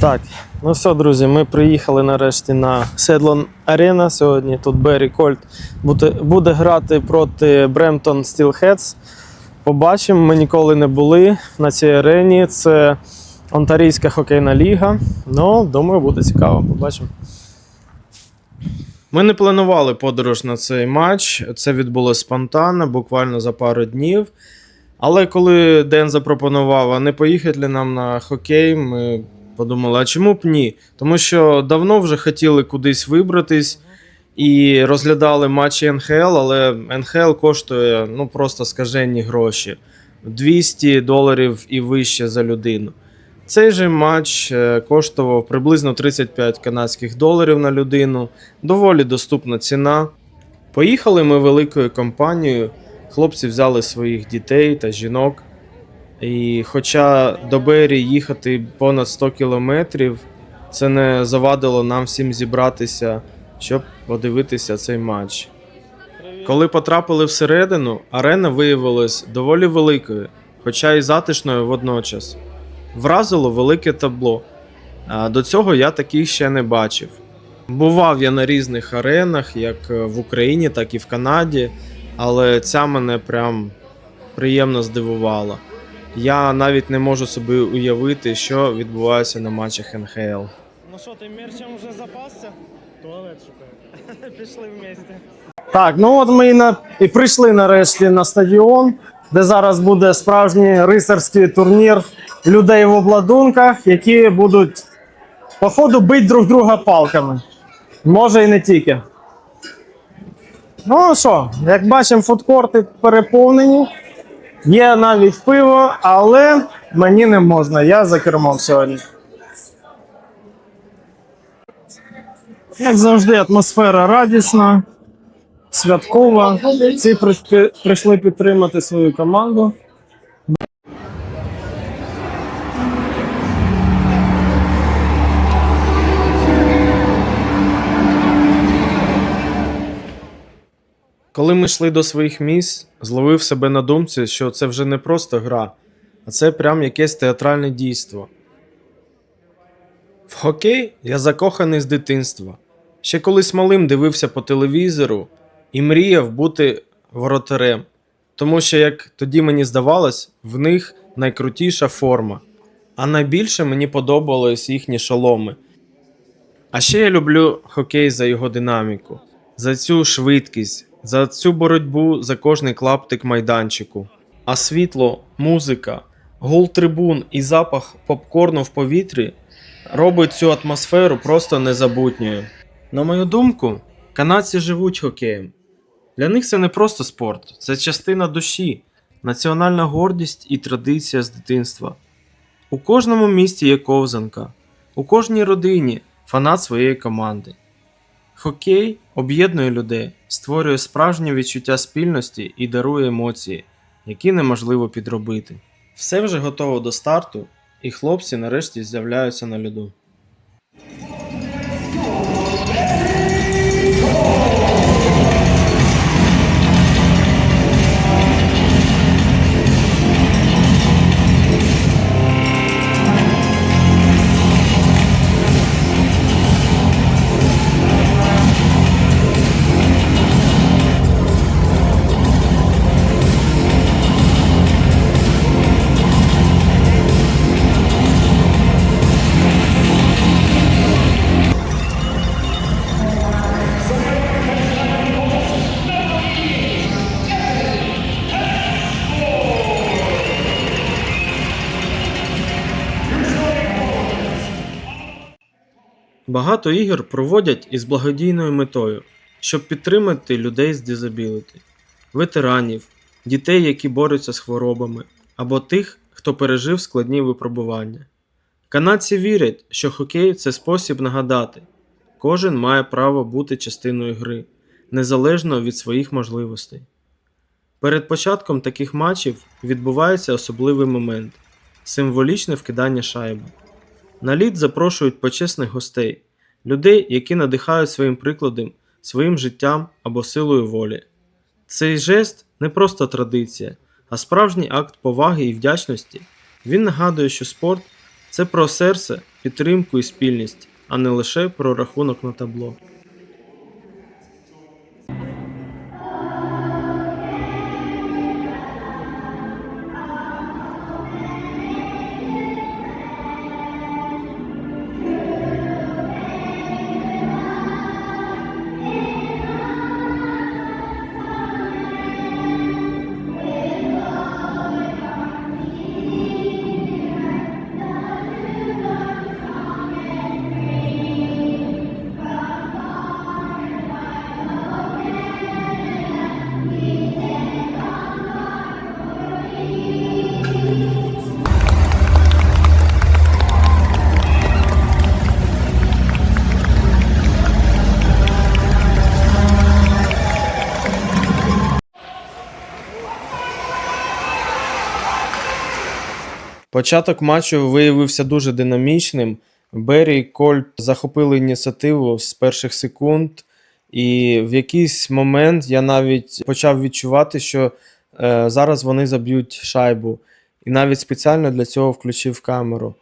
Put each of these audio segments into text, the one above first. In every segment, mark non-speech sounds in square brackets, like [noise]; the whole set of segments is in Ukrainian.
Так, ну все, друзі, ми приїхали нарешті на Седлон Арена сьогодні. Тут Беррі Кольт буде, буде грати проти Бремтон Steelheads. Побачимо, ми ніколи не були на цій арені. Це Онтарійська хокейна ліга. Ну, думаю, буде цікаво. Побачимо. Ми не планували подорож на цей матч. Це відбулося спонтанно, буквально за пару днів. Але коли Ден запропонував, а не поїхати ли нам на хокей, ми подумали, а чому б ні? Тому що давно вже хотіли кудись вибратись і розглядали матчі НХЛ, але НХЛ коштує ну просто скажені гроші 200 доларів і вище за людину. Цей же матч е, коштував приблизно 35 канадських доларів на людину. Доволі доступна ціна. Поїхали ми великою компанією. Хлопці взяли своїх дітей та жінок. І хоча до Бері їхати понад 100 кілометрів, це не завадило нам всім зібратися, щоб подивитися цей матч. Коли потрапили всередину, арена виявилась доволі великою, хоча й затишною водночас. Вразило велике табло. А До цього я таких ще не бачив. Бував я на різних аренах, як в Україні, так і в Канаді, але ця мене прям приємно здивувала. Я навіть не можу собі уявити, що відбувається на матчах НХЛ. Ну що, ти мерчем вже запасся? Туалет шукаю. [laughs] Пішли вместе. Так, ну от ми і, на... і прийшли нарешті на стадіон, де зараз буде справжній рицарський турнір людей в обладунках, які будуть, походу, бити друг друга палками. Може і не тільки. Ну що, як бачимо, фудкорти переповнені. Є навіть пиво, але мені не можна, я за кермом сьогодні. Як завжди, атмосфера радісна святкова. Всі прийшли підтримати свою команду. Коли ми йшли до своїх місць, зловив себе на думці, що це вже не просто гра, а це прям якесь театральне дійство. В хокей я закоханий з дитинства. Ще колись малим дивився по телевізору і мріяв бути воротарем. Тому що, як тоді мені здавалось, в них найкрутіша форма. А найбільше мені подобались їхні шоломи. А ще я люблю хокей за його динаміку, за цю швидкість, за цю боротьбу за кожний клаптик майданчику. А світло, музика, гул трибун і запах попкорну в повітрі робить цю атмосферу просто незабутньою. На мою думку, канадці живуть хокеєм. Для них це не просто спорт, це частина душі, національна гордість і традиція з дитинства. У кожному місті є ковзанка, у кожній родині фанат своєї команди. Хокей об'єднує людей, створює справжнє відчуття спільності і дарує емоції, які неможливо підробити. Все вже готово до старту, і хлопці нарешті з'являються на льоду. Багато ігор проводять із благодійною метою, щоб підтримати людей з дизабіліті, ветеранів, дітей, які борються з хворобами, або тих, хто пережив складні випробування. Канадці вірять, що хокей це спосіб нагадати, кожен має право бути частиною гри, незалежно від своїх можливостей. Перед початком таких матчів відбувається особливий момент символічне вкидання шайби. На лід запрошують почесних гостей, людей, які надихають своїм прикладом, своїм життям або силою волі. Цей жест не просто традиція, а справжній акт поваги і вдячності. Він нагадує, що спорт Це про серце, підтримку і спільність, а не лише про рахунок на табло. Початок матчу виявився дуже динамічним. Беррі і Кольт захопили ініціативу з перших секунд, і в якийсь момент я навіть почав відчувати, що е, зараз вони заб'ють шайбу. І навіть спеціально для цього включив камеру.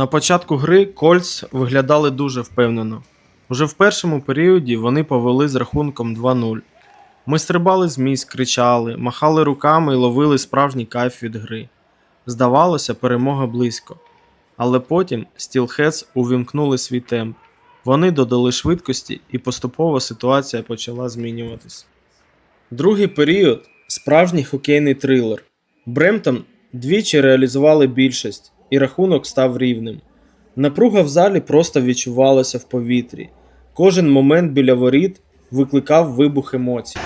На початку гри Кольц виглядали дуже впевнено. Уже в першому періоді вони повели з рахунком 2-0. Ми стрибали з місць, кричали, махали руками і ловили справжній кайф від гри. Здавалося, перемога близько. Але потім Steelheads увімкнули свій темп. Вони додали швидкості, і поступово ситуація почала змінюватись. Другий період справжній хокейний трилер. Бремтон двічі реалізували більшість, і рахунок став рівним. Напруга в залі просто відчувалася в повітрі. Кожен момент біля воріт викликав вибух емоцій.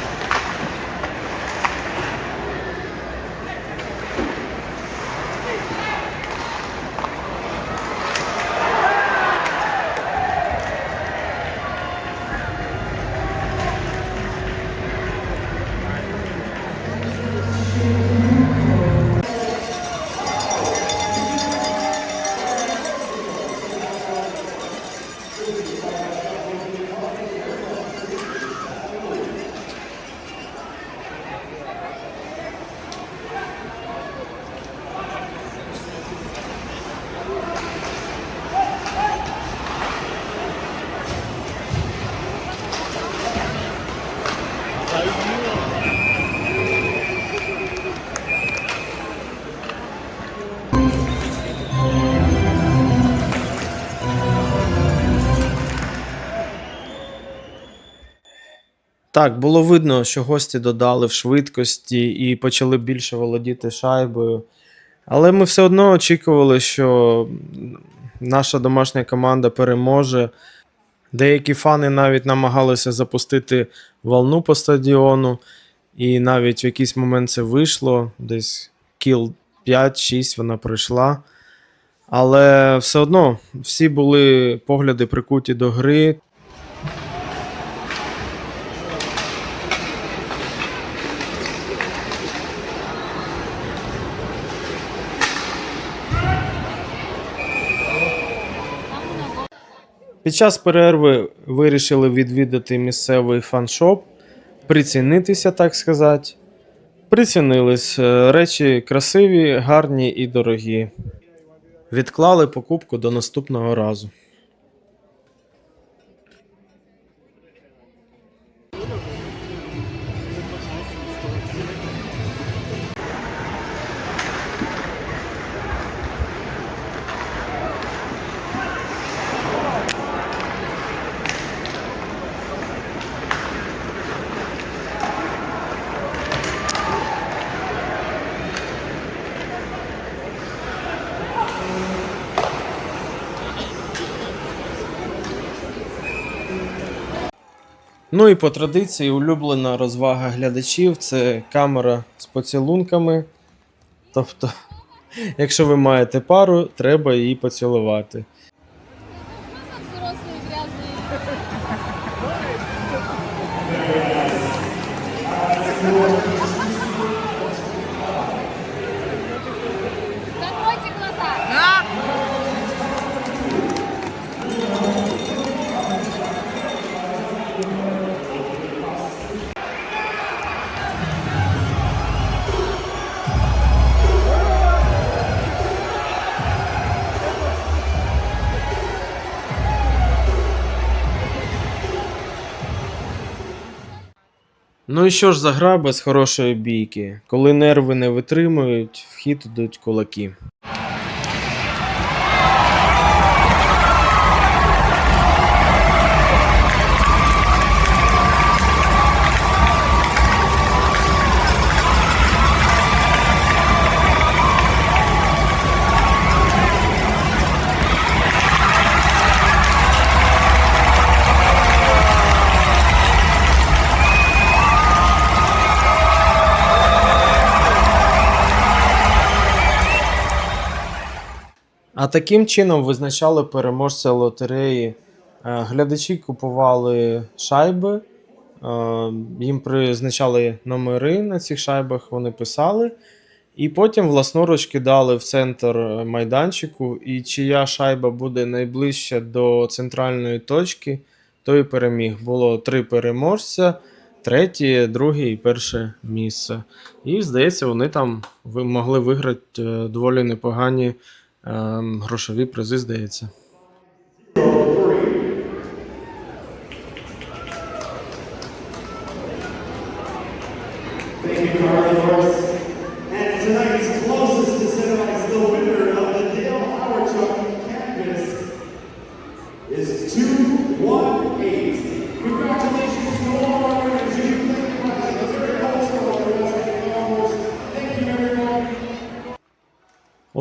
Так, було видно, що гості додали в швидкості і почали більше володіти шайбою. Але ми все одно очікували, що наша домашня команда переможе. Деякі фани навіть намагалися запустити волну по стадіону, і навіть в якийсь момент це вийшло. Десь кіл 5-6 вона пройшла. Але все одно всі були погляди прикуті до гри. Під час перерви вирішили відвідати місцевий фаншоп, прицінитися, так сказати. Прицінились Е, речі красиві, гарні і дорогі. Відклали покупку до наступного разу. Ну і по традиції улюблена розвага глядачів це камера з поцілунками. Тобто, [laughs] якщо ви маєте пару, треба її поцілувати. Thank грязный. Ну і що ж за гра без хорошої бійки? Коли нерви не витримують, в хід ідуть кулаки. А таким чином визначали переможця лотереї. Е, Глядачі купували шайби, е, їм призначали номери на цих шайбах, вони писали. І потім власноруч кидали в центр майданчику, і чия шайба буде найближча до центральної точки, той переміг. Було три переможця, третє, друге і перше місце. І здається, вони там могли виграти е, доволі непогані грошові призи, здається. And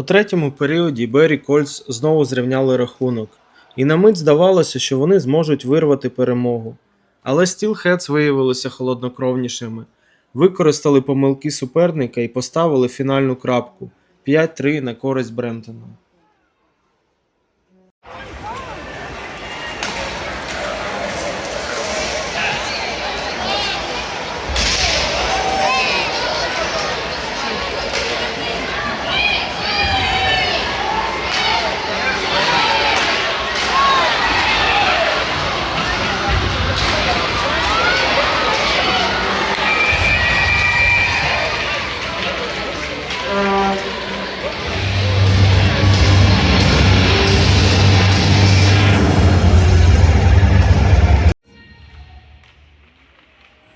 У третьому періоді Бері Кольц знову зрівняли рахунок, і на мить здавалося, що вони зможуть вирвати перемогу. Але Стілхедс виявилися холоднокровнішими, використали помилки суперника і поставили фінальну крапку 5-3 на користь Бремтона.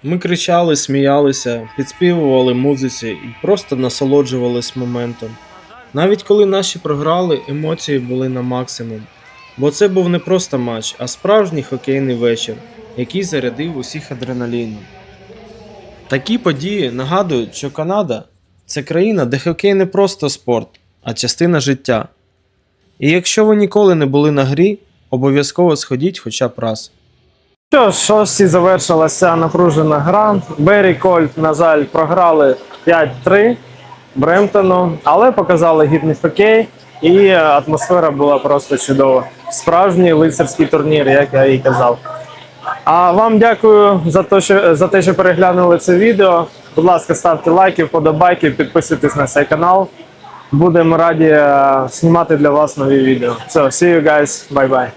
Ми кричали, сміялися, підспівували музиці і просто насолоджувались моментом. Навіть коли наші програли, емоції були на максимум. Бо це був не просто матч, а справжній хокейний вечір, який зарядив усіх адреналіном. Такі події нагадують, що Канада це країна, де хокей не просто спорт, а частина життя. І якщо ви ніколи не були на грі, обов'язково сходіть хоча б раз. Що ж, шості завершилася напружена гра. Беррі Кольт, на жаль, програли 5-3 Бремптону, але показали гідний хокей, і атмосфера була просто чудова. Справжній лицарський турнір, як я і казав. А вам дякую за те, що за те, що переглянули це відео. Будь ласка, ставте лайки, вподобайки, підписуйтесь на цей канал. Будемо раді е, знімати для вас нові відео. So, see you guys, bye bye.